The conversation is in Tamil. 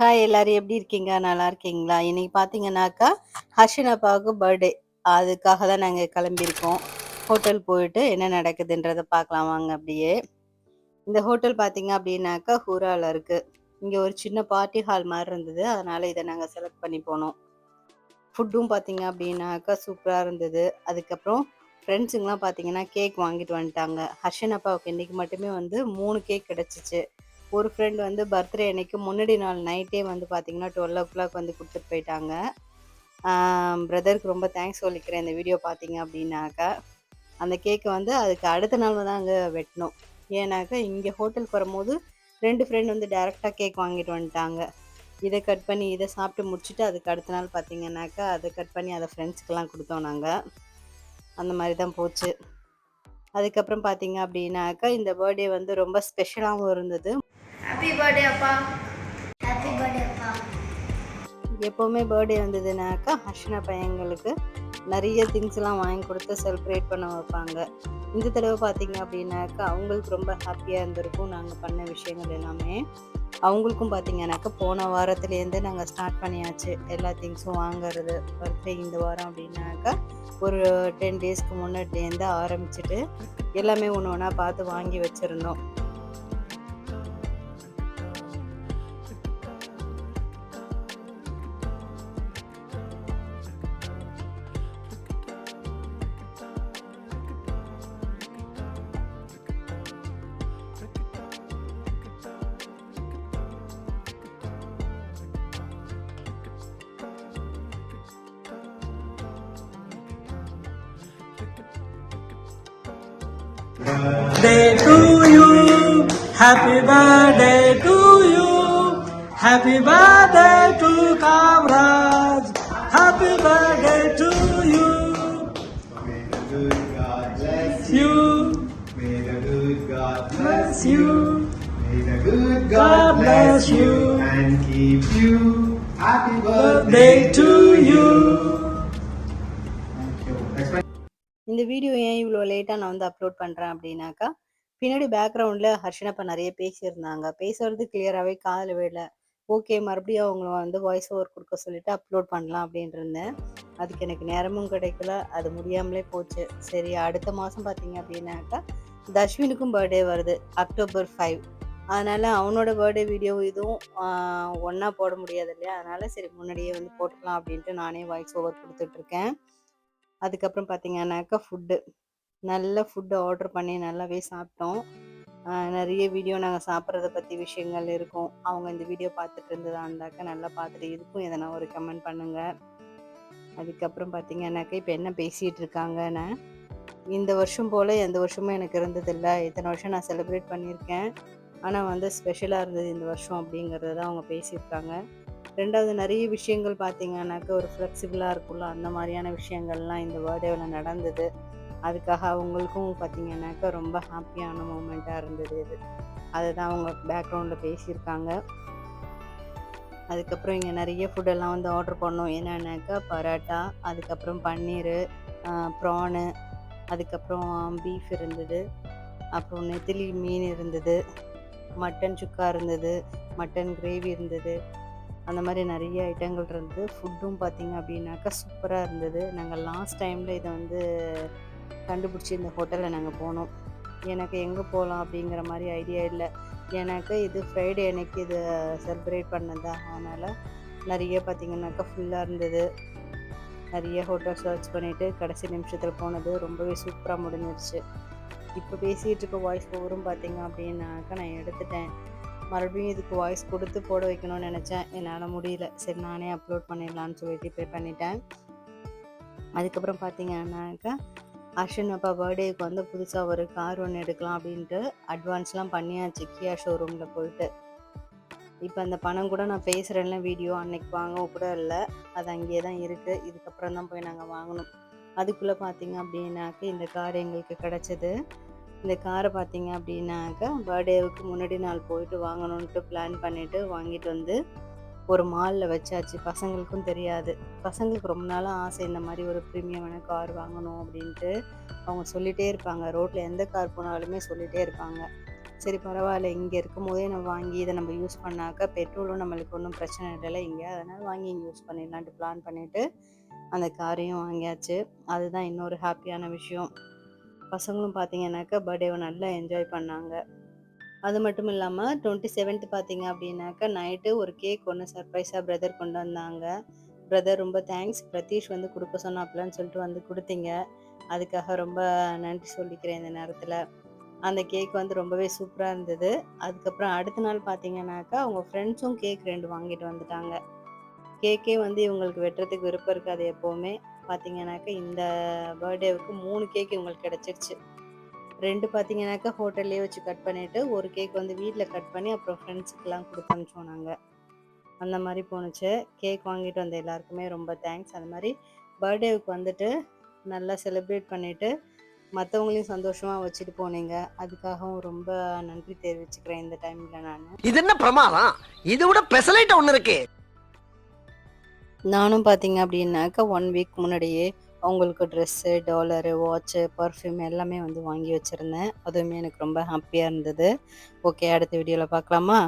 ஹாய் எல்லாரும் எப்படி இருக்கீங்க? நல்லா இருக்கீங்களா? இன்னைக்கு பார்த்தீங்கன்னாக்கா ஹர்ஷன் அப்பாவுக்கு பர்த்டே அதுக்காக தான் நாங்கள் கிளம்பியிருக்கோம். ஹோட்டல் போயிட்டு என்ன நடக்குதுன்றதை பார்க்கலாம். வாங்க அப்படியே. இந்த ஹோட்டல் பார்த்தீங்க அப்படின்னாக்கா ஹூராவில் இருக்குது இங்கே ஒரு சின்ன பார்ட்டி ஹால் மாதிரி இருந்தது. அதனால் இதை நாங்கள் செலக்ட் பண்ணி போனோம். ஃபுட்டும் பார்த்தீங்க அப்படின்னாக்கா சூப்பராக இருந்தது. அதுக்கப்புறம் ஃப்ரெண்ட்ஸுங்கெலாம் பார்த்தீங்கன்னா கேக் வாங்கிட்டு வந்துட்டாங்க. ஹர்ஷன் அப்பாவுக்கு இன்றைக்கி மட்டுமே வந்து மூணு கேக் கிடச்சிச்சு. ஒரு ஃப்ரெண்ட் வந்து பர்த்டே அன்னைக்கு முன்னாடி நாள் நைட்டே வந்து பார்த்தீங்கன்னா டுவெல் ஓ கிளாக் வந்து கொடுத்துட்டு போயிட்டாங்க. பிரதருக்கு ரொம்ப தேங்க்ஸ் சொல்லிக்கிறேன் இந்த வீடியோ பார்த்தீங்க அப்படின்னாக்கா. அந்த கேக்கை வந்து அதுக்கு அடுத்த நாள் தான் அங்கே வெட்டணும். ஏன்னாக்கா இங்கே ஹோட்டலுக்கு வரும்போது ரெண்டு ஃப்ரெண்ட் வந்து டேரெக்டாக கேக் வாங்கிட்டு வந்துட்டாங்க. இதை கட் பண்ணி இதை சாப்பிட்டு முடிச்சுட்டு அதுக்கு அடுத்த நாள் பார்த்தீங்கன்னாக்கா அதை கட் பண்ணி அதை ஃப்ரெண்ட்ஸ்க்கெலாம் கொடுத்தோம் நாங்கள் அந்த மாதிரி தான் போச்சு. அதுக்கப்புறம் பார்த்தீங்க அப்படின்னாக்கா இந்த பர்த்டே வந்து ரொம்ப ஸ்பெஷலாகவும் இருந்தது. ஹாப்பி பர்த்டே அப்பா ஹாப்பி பர்த்டே அப்பா எப்போவுமே பர்த்டே வந்ததுனாக்கா ஹர்ஷனா பையங்களுக்கு நிறைய திங்ஸ்லாம் வாங்கி கொடுத்து செலிப்ரேட் பண்ண வைப்பாங்க. இந்த தடவை பார்த்தீங்க அப்படின்னாக்கா அவங்களுக்கு ரொம்ப ஹாப்பியாக இருந்திருக்கும். நாங்கள் பண்ண விஷயங்கள் எல்லாமே. அவங்களுக்கும் பார்த்தீங்கன்னாக்கா போன வாரத்துலேருந்து நாங்கள் ஸ்டார்ட் பண்ணியாச்சு. எல்லா திங்ஸும் வாங்குறது பர்த்டே இந்த வாரம் அப்படின்னாக்கா ஒரு டென் டேஸ்க்கு முன்னாடிலேருந்து ஆரம்பிச்சுட்டு எல்லாமே ஒன்று ஒன்றா பார்த்து வாங்கி வச்சுருந்தோம். Day to you, happy birthday to you, happy birthday to Kamraj, happy birthday to you, May the good God bless you, May the good God bless you, May the good God bless you. and keep you. Happy birthday birthday to you. Thank you. இந்த வீடியோ ஏன் இவ்வளோ லேட்டாக நான் வந்து அப்லோட் பண்ணுறேன் அப்படின்னாக்கா பின்னாடி பேக்ரவுண்டில் ஹர்ஷனப்பா நிறைய பேசியிருந்தாங்க. பேசுறது கிளியராகவே காதில் விடல ஓகே மறுபடியும் அவங்கள வந்து வாய்ஸ் ஓவர் கொடுக்க சொல்லிட்டு அப்லோட் பண்ணலாம் அப்படின்ட்டு இருந்தேன். அதுக்கு எனக்கு நேரமும் கிடைக்கல. அது முடியாமலே போச்சு. சரி அடுத்த மாதம் பார்த்தீங்க அப்படின்னாக்கா தஷ்வினுக்கும் பர்த்டே வருது அக்டோபர் ஃபைவ் அதனால் அவனோட பர்த்டே வீடியோ இதுவும் ஒன்றா போட முடியாது இல்லையா? அதனால் சரி முன்னாடியே வந்து போட்டுக்கலாம் அப்படின்ட்டு நானே வாய்ஸ் ஓவர் கொடுத்துட்ருக்கேன் அதுக்கப்புறம் பார்த்தீங்கன்னாக்கா ஃபுட்டு நல்ல ஃபுட்டு ஆர்டர் பண்ணி நல்லாவே சாப்பிட்டோம். நிறைய வீடியோ நாங்கள் சாப்பிட்றத பற்றி விஷயங்கள் இருக்கும். அவங்க இந்த வீடியோ பார்த்துட்டு இருந்ததாண்டாக்கா நல்லா பார்த்துட்டு இதுக்கும் எதனா ஒரு கமெண்ட் பண்ணுங்கள் அதுக்கப்புறம் பார்த்தீங்கன்னாக்கா இப்போ என்ன பேசிகிட்டு இருக்காங்கன்னு. இந்த வருஷம் போல் எந்த வருஷமும் எனக்கு இருந்ததில்லை. இத்தனை வருஷம் நான் செலிப்ரேட் பண்ணியிருக்கேன். ஆனால் வந்து ஸ்பெஷலாக இருந்தது இந்த வருஷம் அப்படிங்கிறத தான் அவங்க பேசியிருக்காங்க. ரெண்டாவது நிறைய விஷயங்கள் பார்த்தீங்கன்னாக்க ஒரு ஃப்ளெக்சிபிளாக இருக்கும்ல அந்த மாதிரியான விஷயங்கள்லாம் இந்த பர்த்டேவில் நடந்தது. அதுக்காக அவங்களுக்கும் பார்த்தீங்கன்னாக்கா ரொம்ப ஹாப்பியான மூமெண்ட்டாக இருந்தது இது. அதை தான் அவங்க பேக்ரவுண்டில் பேசியிருக்காங்க. அதுக்கப்புறம் இங்கே நிறைய ஃபுட்டெல்லாம் வந்து ஆர்டர் பண்ணோம். என்னென்னாக்கா பரோட்டா அதுக்கப்புறம் பன்னீர் ப்ரானு அதுக்கப்புறம் பீஃப் இருந்தது. அப்புறம் நெத்திலி மீன் இருந்தது. மட்டன் சுக்கா இருந்தது. மட்டன் கிரேவி இருந்தது. அந்த மாதிரி நிறைய ஐட்டங்கள் இருந்தது ஃபுட்டும் பார்த்திங்க அப்படின்னாக்கா சூப்பராக இருந்தது. நாங்கள் லாஸ்ட் டைமில் இதை வந்து கண்டுபிடிச்சி இந்த ஹோட்டலில் நாங்கள் போனோம். எனக்கு எங்கே போகலாம் அப்படிங்கிற மாதிரி ஐடியா இல்லை. எனக்கு இது ஃப்ரைடே அன்னைக்கு இது செலிப்ரேட் பண்ணதா? அதனால் நிறைய பார்த்திங்கனாக்கா ஃபுல்லாக இருந்தது. நிறைய ஹோட்டல் சர்ச் பண்ணிவிட்டு கடைசி நிமிஷத்தில் போனது ரொம்பவே சூப்பராக முடிஞ்சிருச்சு. இப்போ பேசிகிட்டு இருக்க வாய்ஸ் ஓவரும் பார்த்திங்க அப்படின்னாக்கா நான் எடுத்துட்டேன். மறுபடியும் இதுக்கு வாய்ஸ் கொடுத்து போட வைக்கணும்னு நினச்சேன். என்னால் முடியல. சரி நானே அப்லோட் பண்ணிடலான்னு சொல்லிட்டு இப்போ பண்ணிட்டேன். அதுக்கப்புறம் பார்த்தீங்கன்னாக்கா அர்ஷன் அப்பா பர்த்டேக்கு வந்து புதுசாக ஒரு கார் ஒன்று எடுக்கலாம் அப்படின்ட்டு அட்வான்ஸ்லாம் பண்ணியாச்சு கியா ஷோரூமில் போயிட்டு. இப்போ அந்த பணம் கூட நான் பேசுகிறேன்ல வீடியோ அன்னைக்கு வாங்கவும் கூட இல்லை. அது அங்கேயே தான் இருக்குது இதுக்கப்புறம் தான் போய் நாங்கள் வாங்கணும். அதுக்குள்ளே பார்த்தீங்க அப்படின்னாக்க இந்த கார் எங்களுக்கு கிடச்சிது. இந்த காரை பார்த்தீங்க அப்படின்னாக்கா பர்த்டேவுக்கு முன்னாடி நாள் போயிட்டு வாங்கணுன்ட்டு பிளான் பண்ணிவிட்டு வாங்கிட்டு வந்து ஒரு மாலில் வச்சாச்சு. பசங்களுக்கும் தெரியாது. பசங்களுக்கு ரொம்ப நாளாக ஆசை இந்த மாதிரி ஒரு ப்ரீமியமான கார் வாங்கணும் அப்படின்ட்டு அவங்க சொல்லிகிட்டே இருப்பாங்க. ரோட்டில் எந்த கார் போனாலுமே சொல்லிகிட்டே இருப்பாங்க. சரி பரவாயில்ல. இங்கே இருக்கும் போதே நம்ம வாங்கி இதை நம்ம யூஸ் பண்ணாக்கா பெட்ரோலும் நம்மளுக்கு ஒன்றும் பிரச்சனை இல்லை இங்கே அதனால் வாங்கி இங்கே யூஸ் பண்ணிடலான்ட்டு பிளான் பண்ணிவிட்டு அந்த காரையும் வாங்கியாச்சு. அதுதான் இன்னொரு ஹாப்பியான விஷயம். பசங்களும் பார்த்தீங்கன்னாக்கா பர்த்டேவை நல்லா என்ஜாய் பண்ணாங்க. அது மட்டும் இல்லாமல் டுவெண்ட்டி செவன்த் பார்த்தீங்க அப்படின்னாக்கா நைட்டு ஒரு கேக் ஒன்று சர்ப்ரைஸாக பிரதர் கொண்டு வந்தாங்க. பிரதர் ரொம்ப தேங்க்ஸ் பிரதீஷ் வந்து கொடுக்க சொன்னாப்லன்னு சொல்லிட்டு வந்து கொடுத்தீங்க. அதுக்காக ரொம்ப நன்றி சொல்லிக்கிறேன் இந்த நேரத்தில். அந்த கேக் வந்து ரொம்பவே சூப்பராக இருந்தது. அதுக்கப்புறம் அடுத்த நாள் பார்த்தீங்கன்னாக்கா அவங்க ஃப்ரெண்ட்ஸும் கேக் ரெண்டு வாங்கிட்டு வந்துட்டாங்க. கேக்கே வந்து இவங்களுக்கு வெட்டுறதுக்கு விருப்பம் இருக்காது எப்போவுமே. பார்த்தீங்கன்னாக்கா இந்த பர்த்டேவுக்கு மூணு கேக் இவங்களுக்கு கிடச்சிருச்சு. ரெண்டு பார்த்தீங்கன்னாக்கா ஹோட்டல்லே வச்சு கட் பண்ணிவிட்டு ஒரு கேக் வந்து வீட்டில் கட் பண்ணி அப்புறம் ஃப்ரெண்ட்ஸுக்கெலாம் கொடுத்து அனுப்பிச்சோம் நாங்கள் அந்த மாதிரி போணுச்சு. கேக் வாங்கிட்டு வந்த எல்லாருக்குமே ரொம்ப தேங்க்ஸ் அது மாதிரி பர்த்டேவுக்கு வந்துட்டு நல்லா செலிப்ரேட் பண்ணிவிட்டு மற்றவங்களையும் சந்தோஷமாக வச்சுட்டு போனீங்க. அதுக்காகவும் ரொம்ப நன்றி தெரிவிச்சுக்கிறேன் இந்த டைமில் நான். இது என்ன பிரமாதம்? இது விட பெசலைட் ஒன்று இருக்கு. நானும் பார்த்தீங்க அப்படின்னாக்கா ஒன் வீக் முன்னாடியே அவங்களுக்கு ட்ரெஸ்ஸு டாலரு வாட்ச்சு பர்ஃப்யூம் எல்லாமே வந்து வாங்கி வச்சுருந்தேன். அதுவுமே எனக்கு ரொம்ப ஹாப்பியாக இருந்தது. ஓகே அடுத்த வீடியோவில் பார்க்கலாமா